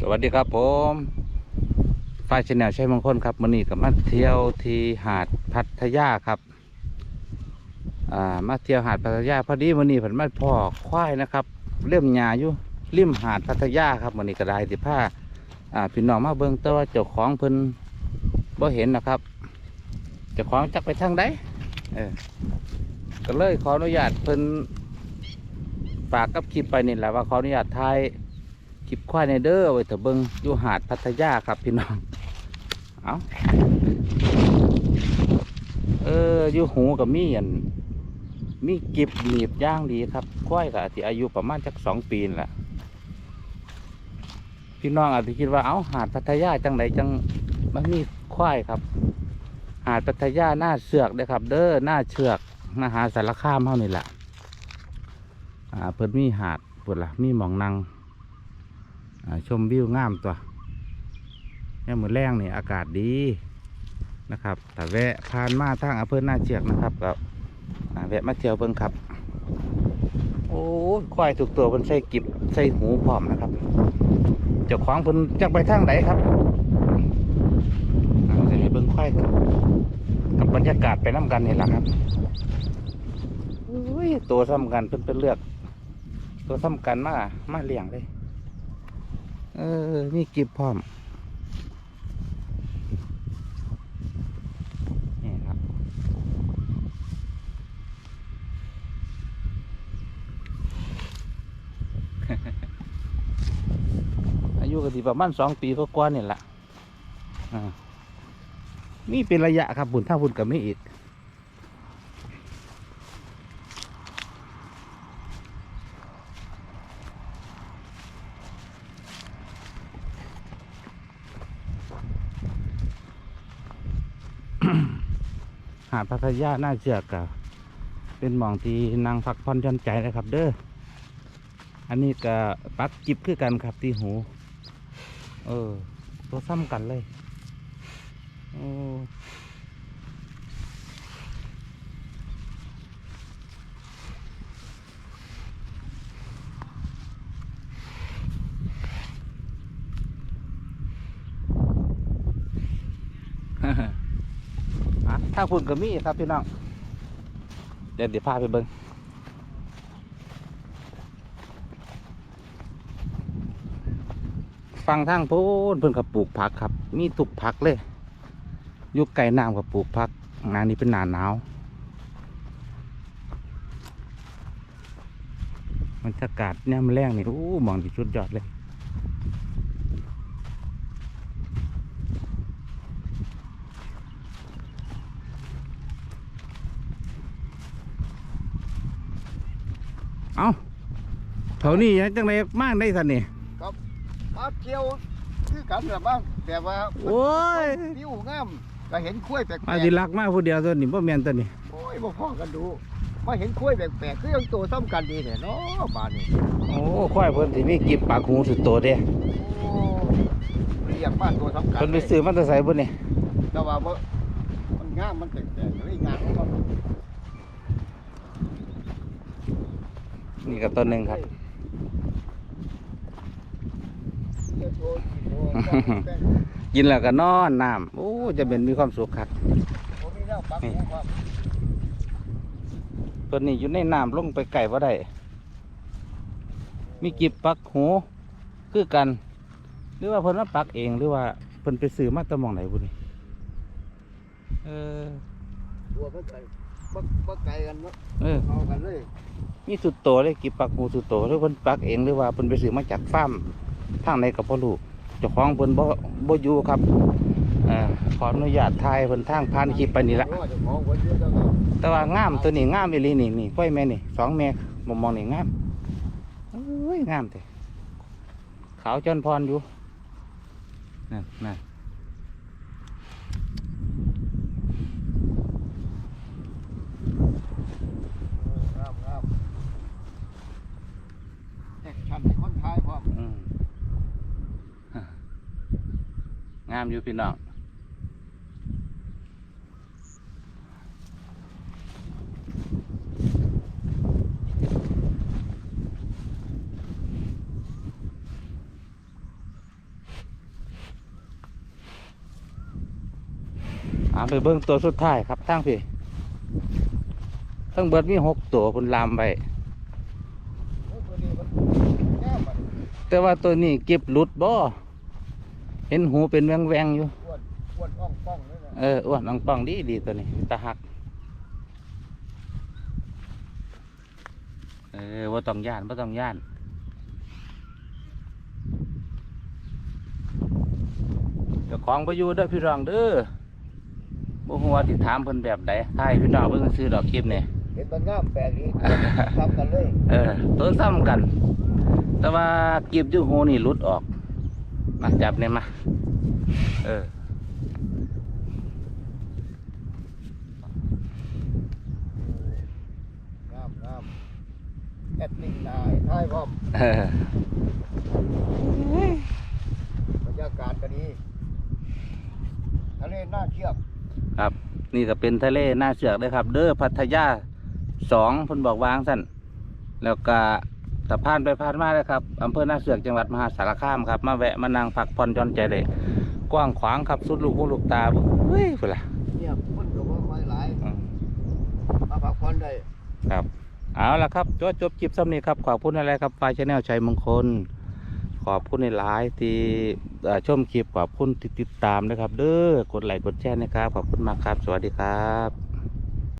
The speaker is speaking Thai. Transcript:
สวัสดีครับผมฝ้ายชแนลชัยมงคลครับมันนี้กับมาเที่ยวที่หาดพัทยาครับอ่ามาเที่ยวหาดพัทยาพอดีวันนี้ผมมาพ่อควายนะครับเริ่มหยาอยู่ริมหาดพัทยาครับวันนี้ก็ได้สิผ้าอ่าพี่น้องมาเบิ่งแต่ว่าเจ้าของเพิ่นบ่เห็นนะครับเจ้าของจักไปทางใดเออก็เลยขออนุญาตเพิ่นฝากกับคลิปไปนี่แหละว่าขออนุญาตถ่าย คลิปควายในเด้อไว้เถอะเบิงอยู่หาดพัทยาครับพี่น้อง เอาเอออยู่หูกับมีอันมีกิบหนีบย่างดีครับควายกับที่อายุประมาณจักสองปีนแหละพี่น้องอาจจะคิดว่าเอ้าหาดพัทยาจังไหนจังมันมีควายครับ หาดพัทยาหน้าเสือกเด้อครับ เด้อหน้าเชือกหน้าหาสารคามเท่านี่แหละอ่าเพิ่นมีหาดเพิ่นละมีหมองนังอ่า ชมวิวงามตัวเนี่ยมือแรงนี่อากาศดีนะครับแต่แวะผ่านมาทางอำเภอหน้าเชือกนะครับก็แวะมาเที่ยวเบิ่งครับ โอ้ควายถูกตัวเพิ่นใส่กิบใส่หูพร้อมนะครับเจ้าของเพิ่นจักไปทางไหนครับจะให้เบิ่งควายกับกับบรรยากาศไปน้ำกันนี่แหละครับโอ้ยตัวซ้ำกันเพิ่นเป็นเลือก ตัวซ้ำกันมามาเลี้ยงเลย เออ มีกิบพร้อม นี่ครับ อายุก็สิประมาณสองปีก็กว่านี่แหละอ่านี่เป็นระยะครับบุญถ้าบุญกับไม่อีก หาดพัทยาหน้าเชือกกับเป็นหมองที่นางพักผ่อนหย่อนใจนะครับ เด้อ อันนี้ก็ปักจิบคือกันครับที่หู เออ ตัวซ้ำกันเลย โอ้อ่า คุณก็มีครับพี่น้องเดี๋ยวเดี๋ยวพาไปเบิ้งฟังทางโพ้นเพิ่นกับปลูกผักครับ มีทุกผักเลยยุคไก่น้ำกับปลูกผักงานนี้เป็นหนาหนาวบรรยากาศเนี่ยมันแรงนี่โอ้มองที่สุดยอดเลย เอาเท่านี้ยังจังไรมากได้สันนี่มาเที่ยวคือกันแบบว่าแบบว่าโอ้ยวิวงามก็เห็นคุ้วยแปลกมาสิรักมากผู้เดียวตัวนี้พ่แม่นตัวนี้ๆโอ้ยบ่พ่อกันดูมาเห็นคุ้วยแปลกๆคือยังโตซ้ำกันดีเนี่ยเนาะบ้านนี้โอ้ควายเพิ่นสิมีกิบปากหูสุดโตเด้โอ้เรียกบ้านตัวซ้ำกันเพิ่นไปซื้อมาแตะใส่บ่นี่แต่ว่าบ่มันงามมันแปลกๆเลยงามของมัน นี่ก็ต้นหนึงครับเดี๋ยวโทรโทรแปลกกินแล้วก็นอนน้ำโอ้จะเป็นมีความสุขครับๆผมมีแนวปักหมุดครับเพิ่นนี่อยู่ในน้ำลงไปไก่บ่ได้ มีกิบปักหูคือกัน หรือว่าเพิ่นมาปักเองหรือว่าเพิ่นไปซื้อมาแตะมองไหนบุนี่เออตัวมันไกล บ่บ่ไกลกันเนาะเออ เอากันเลยมีสุดโตเลยกิบปักหมูสุดโตหรือเพิ่นปักเองหรือว่าเพิ่นไปซื้อมาจากฟาร์มทางไหนก็บ่รู้เจ้าของเพิ่นบ่บ่อยู่ครับเอ่อขออนุญาตถ่ายเพิ่นทางผ่านคลิปไปนี่ละโอ้เจ้าของคนเดียวเจ้าของแต่ว่างามตัวนี้งามอีหลีนี่นี่ค่อยแม่นี่สองแม่มองมองนี่งามเอ้ยงามแต่ขาวจนพรอยู่นั่นนั่นามอยู่พี่น้องอาไปเบิ้งตัวสุดท้ายครับทั้งพี่ทั้งเบิดมีหกตัวคุณลามไปแต่ว่าตัวนี้เก็บหลุดบ่ เห็นหูเป็นแวงๆอยู่อ้วนอ้วนอ่องป้องเลยนะเอออ้วนอังปังดีดีตัวนี้ตาหัก เออว่าต้องย่านว่าต้องย่านเจ้าของไปอยู่เด้อพี่รองเด้อบ่ฮู้ว่าสิถามเพิ่นแบบใดถ้าให้พี่น้องเพิ่นซื้อดอกคลิปนี่เห็นมันงามแปลกดีทำกันเลย เออตัวซ้ำกัน แต่ว่ากีบอยู่หูนี่หลุดออก มาจับเนี่ยมา เออ งามงามแอดลิงนายท้ายพร้อมเออบรรยากาศก็ดี ทะเลน่าเที่ยวครับ นี่ก็เป็นทะเลหน้าเสือกเลยครับ เด้อพัทยาสองเพิ่นบอกวางสั่นแล้วก็ สะพานไปพานมาเลยครับอำเภอหน้าเสือกจังหวัดมหาสารคามครับ มาแวะมานั่งพักผ่อนหย่อนใจเลยกว้างขวางครับสุดลูกหูลูกตาบ่เฮ้ยพุ่นล่ะเงียบคนก็บ่ค่อยหลายอืมมาพักผ่อนได้ครับ เอาละครับจบจบคลิปซ้ำนี้ครับขอบคุณอะไรครับไฟชแนลชัยมงคล ขอบคุณในหลายๆที่เอ่อชมคลิปขอบคุณที่ติดตามนะครับ เด้อกดไลค์กดแชร์นะครับขอบคุณมากครับ สวัสดีครับ